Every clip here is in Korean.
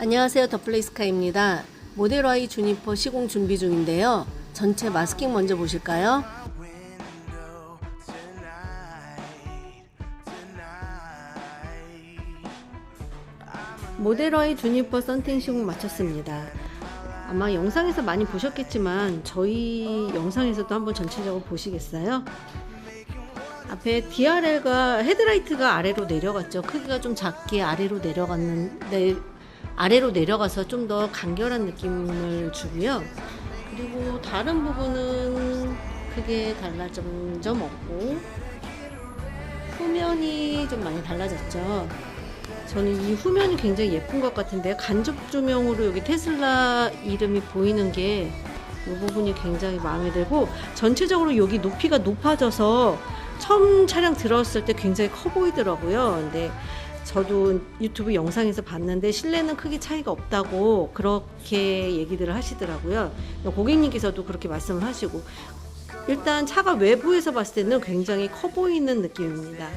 안녕하세요. 더플레이스카입니다. 모델 Y 주니퍼 시공 준비 중인데요. 전체 마스킹 먼저 보실까요? 모델 Y 주니퍼 썬팅 시공 마쳤습니다. 아마 영상에서 많이 보셨겠지만 저희 영상에서도 한번 전체적으로 보시겠어요? 앞에 DRL과 헤드라이트가 아래로 내려갔죠. 크기가 좀 작게 아래로 내려갔는 데 아래로 내려가서 좀 더 간결한 느낌을 주고요. 그리고 다른 부분은 크게 달라진 점 없고 후면이 좀 많이 달라졌죠. 저는 이 후면이 굉장히 예쁜 것 같은데 간접 조명으로 여기 테슬라 이름이 보이는 게 이 부분이 굉장히 마음에 들고 전체적으로 여기 높이가 높아져서 처음 차량 들어왔을 때 굉장히 커 보이더라고요. 근데 저도 유튜브 영상에서 봤는데 실내는 크게 차이가 없다고 그렇게 얘기들을 하시더라고요. 고객님께서도 그렇게 말씀을 하시고 일단 차가 외부에서 봤을 때는 굉장히 커 보이는 느낌입니다.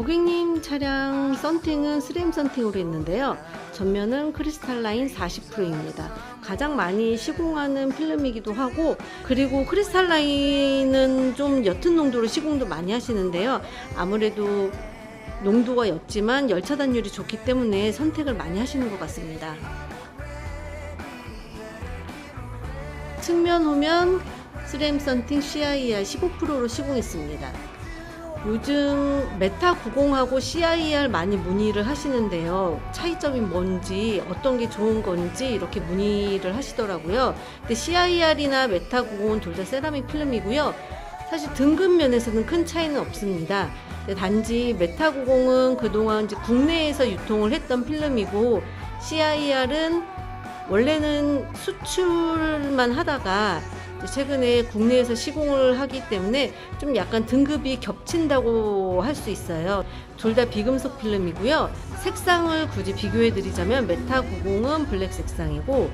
고객님 차량 썬팅은 스램 썬팅으로 했는데요. 전면은 크리스탈라인 40%입니다. 가장 많이 시공하는 필름이기도 하고 그리고 크리스탈라인은 좀 옅은 농도로 시공도 많이 하시는데요. 아무래도 농도가 옅지만 열차 단율이 좋기 때문에 선택을 많이 하시는 것 같습니다. 측면 후면 스램 썬팅 CIR 15%로 시공했습니다. 요즘 메타 90하고 CIR 많이 문의를 하시는데요. 차이점이 뭔지, 어떤 게 좋은 건지 이렇게 문의를 하시더라고요. 근데 CIR이나 메타 90은 둘 다 세라믹 필름이고요. 사실 등급 면에서는 큰 차이는 없습니다. 단지 메타 90은 그동안 이제 국내에서 유통을 했던 필름이고 CIR은 원래는 수출만 하다가 최근에 국내에서 시공을 하기 때문에 좀 약간 등급이 겹친다고 할 수 있어요. 둘 다 비금속 필름이고요. 색상을 굳이 비교해 드리자면 메타 90은 블랙 색상이고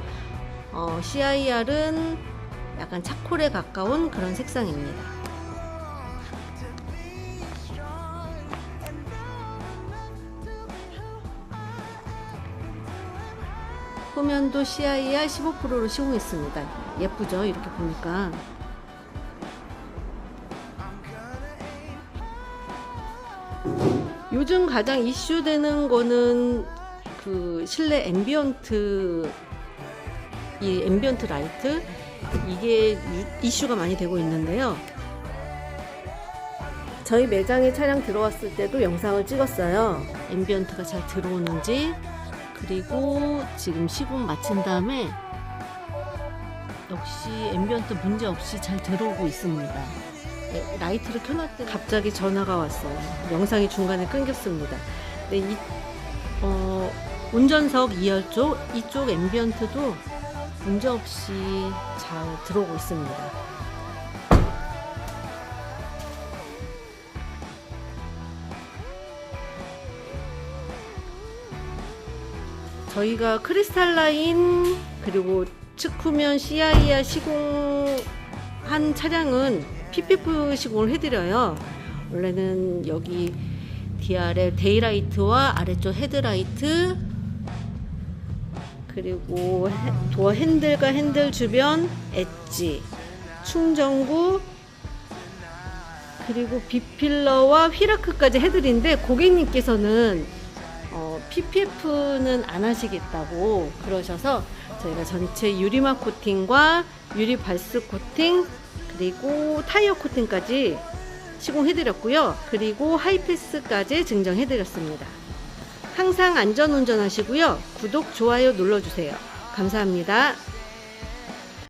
어, CIR은 약간 차콜에 가까운 그런 색상입니다. 후면도 CIR 15%로 시공했습니다. 예쁘죠? 이렇게 보니까. 요즘 가장 이슈되는 거는 그 실내 앰비언트 이 앰비언트 라이트 이게 유- 이슈가 많이 되고 있는데요. 저희 매장에 차량 들어왔을 때도 영상을 찍었어요. 앰비언트가 잘 들어오는지 그리고 지금 시공 마친 다음에 역시 앰비언트 문제 없이 잘 들어오고 있습니다. 네, 라이트를 켜놨더니 갑자기 전화가 왔어요. 영상이 중간에 끊겼습니다. 네, 이, 어, 운전석 2열 쪽 이쪽 앰비언트도 문제 없이 잘 들어오고 있습니다. 저희가 크리스탈라인 그리고 측후면 CIR 시공한 차량은 PPF 시공을 해드려요. 원래는 여기 DRL 데이라이트와 아래쪽 헤드라이트 그리고 헤- 도어 핸들과 핸들 주변 엣지 충전구 그리고 비필러와 휘라크까지 해드리는데 고객님께서는 어, PPF는 안 하시겠다고 그러셔서 저희가 전체 유리막 코팅과 유리 발수 코팅 그리고 타이어 코팅까지 시공해드렸고요. 그리고 하이패스까지 증정해드렸습니다. 항상 안전 운전하시고요. 구독, 좋아요 눌러주세요. 감사합니다.